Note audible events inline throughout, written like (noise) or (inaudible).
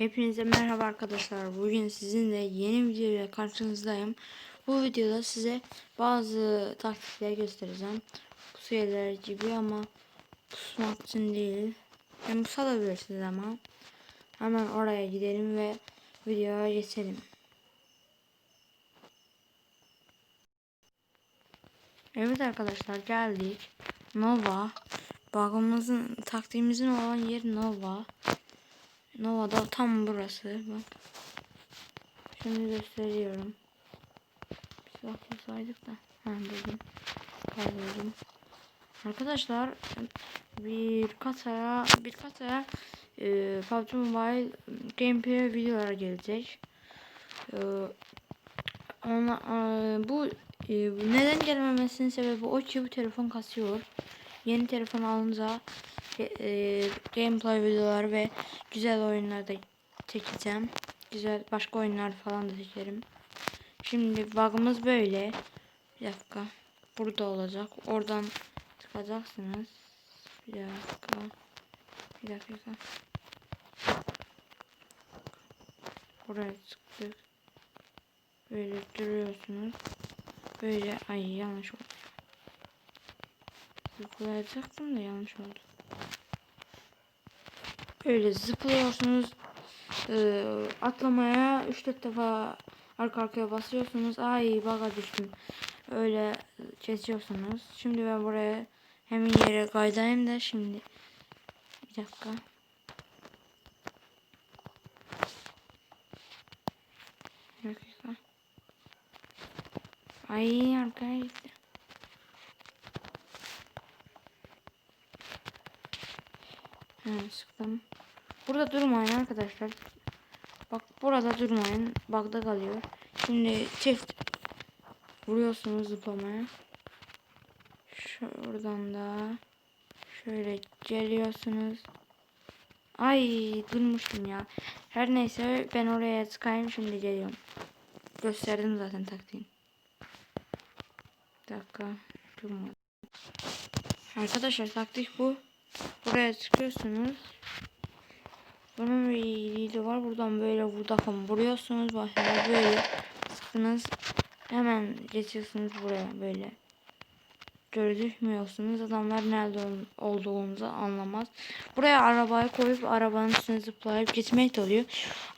Hepinize merhaba arkadaşlar. Bugün sizinle yeni video ile karşınızdayım. Bu videoda size bazı taktikler göstereceğim. Pusuyeler gibi ama pusmak için değil. Yani pusabilirsiniz ama. Hemen oraya gidelim ve videoya geçelim. Evet arkadaşlar geldik. Nova. Bagımızın taktiğimizin olan yer Nova. Nova'da tam burası. Bak. Şimdi gösteriyorum. Bir saklasaydık da. Ha buldum. Kayboldum. Arkadaşlar bir kataya bir kataya e, PUBG Mobile gameplay videolara gelecek. E, ona, e, bu e, neden gelmemesinin sebebi o ki bu telefon kasıyor. Yeni telefon alınca e, gameplay videolar ve güzel oyunlar da çekeceğim. Güzel başka oyunlar falan da çekerim. Şimdi bug'ımız böyle. Bir dakika. Burada olacak. Oradan çıkacaksınız. Bir dakika. Bir dakika. Buraya çıktık. Böyle duruyorsunuz. Böyle ay yanlış oldu. Zıplayacaktım da yanlış oldu. Böyle zıplıyorsunuz. Ee, atlamaya 3-4 defa arka arkaya basıyorsunuz. Ay baga düştüm. Öyle kesiyorsunuz. Şimdi ben buraya hemen yere kaydayım da şimdi. Bir dakika. Bir dakika. Ay arkaya gitti. He sıktım. Burada durmayın arkadaşlar. Bak burada durmayın. Bakta kalıyor. Şimdi çift vuruyorsunuz zıplamaya. Şuradan da şöyle geliyorsunuz. Ay durmuştum ya. Her neyse ben oraya çıkayım şimdi geliyorum. Gösterdim zaten taktiğini. Bir dakika. Durmadı. Arkadaşlar taktik bu. Buraya çıkıyorsunuz. Bunun bir iyiliği var. Buradan böyle Vodafone vuruyorsunuz. Başına böyle sıkınız. Hemen geçiyorsunuz buraya böyle. Gözükmüyorsunuz. Adamlar nerede olduğunuzu anlamaz. Buraya arabayı koyup arabanın üstüne zıplayıp gitmek de oluyor.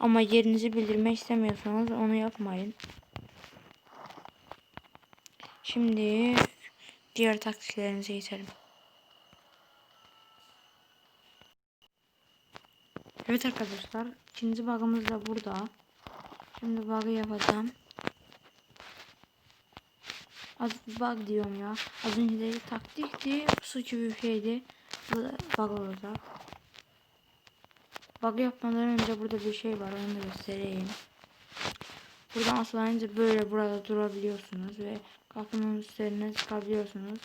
Ama yerinizi bildirmek istemiyorsanız onu yapmayın. Şimdi diğer taktiklerinize geçelim. Evet arkadaşlar ikinci bug'ımız da burada. Şimdi bug'ı yapacağım. Az bug diyorum ya. Az önce de taktikti. Su gibi bir şeydi. Bu da bug olacak. Bug yapmadan önce burada bir şey var. Onu da göstereyim. Buradan atlayınca böyle burada durabiliyorsunuz ve kapının üzerine çıkabiliyorsunuz.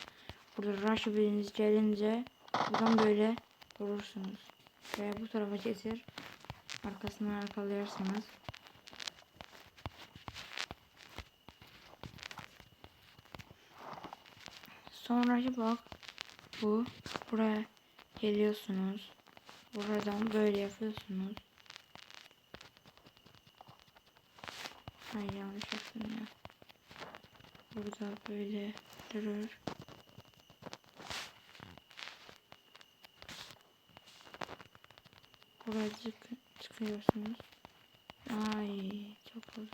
Burada rush biriniz gelince buradan böyle durursunuz. Ve bu tarafa getir. Arkasından arkalayırsanız. Sonraki bak bu. Buraya geliyorsunuz. Buradan böyle yapıyorsunuz. Ay yanlış yaptım ya. Burada böyle durur. Çık çıkıyorsunuz. Ay çok oldu.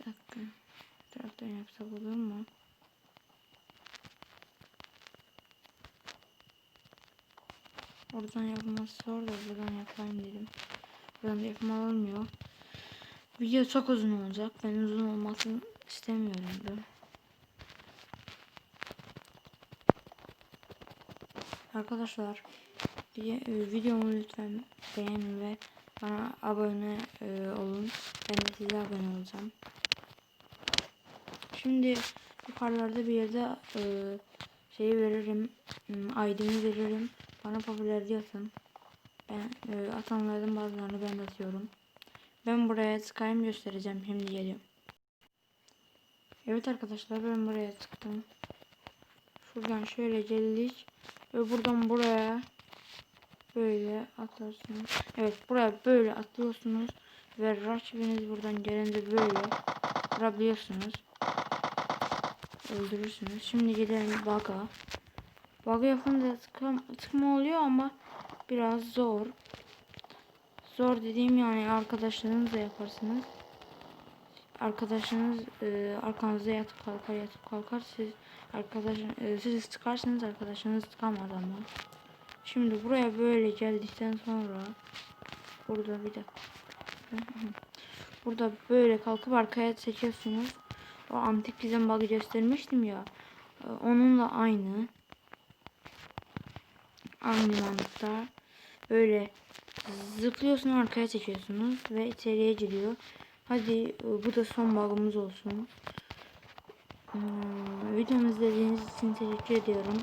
Bir dakika. Bu taraftan yapsak olur mu? Oradan yapılması zor da buradan yapayım dedim. Buradan da yapım olmuyor. Video çok uzun olacak. Ben uzun olmasını istemiyorum da. Arkadaşlar videomu lütfen beğenin ve bana abone e, olun. Ben de size abone olacağım. Şimdi yukarılarda bir yerde e, şeyi veririm. ID'mi veririm. Bana popüler diyorsun. Ben e, atanlardan bazılarını ben atıyorum. Ben buraya çıkayım göstereceğim. Şimdi geliyorum. Evet arkadaşlar ben buraya çıktım. Şuradan şöyle geldik. Ve buradan buraya böyle atlarsınız. Evet buraya böyle atlıyorsunuz ve rakibiniz buradan gelince böyle vurabiliyorsunuz. Öldürürsünüz. Şimdi gidelim bug'a. Bug'a yapınca tıkma, oluyor ama biraz zor. Zor dediğim yani arkadaşlarınızla yaparsınız. Arkadaşınız e, arkanızda yatıp kalkar yatıp kalkar siz arkadaş e, siz tıkarsınız arkadaşınız tıkamaz ama. Şimdi buraya böyle geldikten sonra burada bir dakika. (laughs) Burada böyle kalkıp arkaya çekiyorsunuz. O antik gizem bug'ı göstermiştim ya. e, Onunla aynı. Aynı mantıkta. Böyle zıplıyorsun arkaya çekiyorsunuz ve içeriye giriyor. Hadi e, bu da son bug'ımız olsun. Hmm, videomu izlediğiniz için teşekkür ediyorum.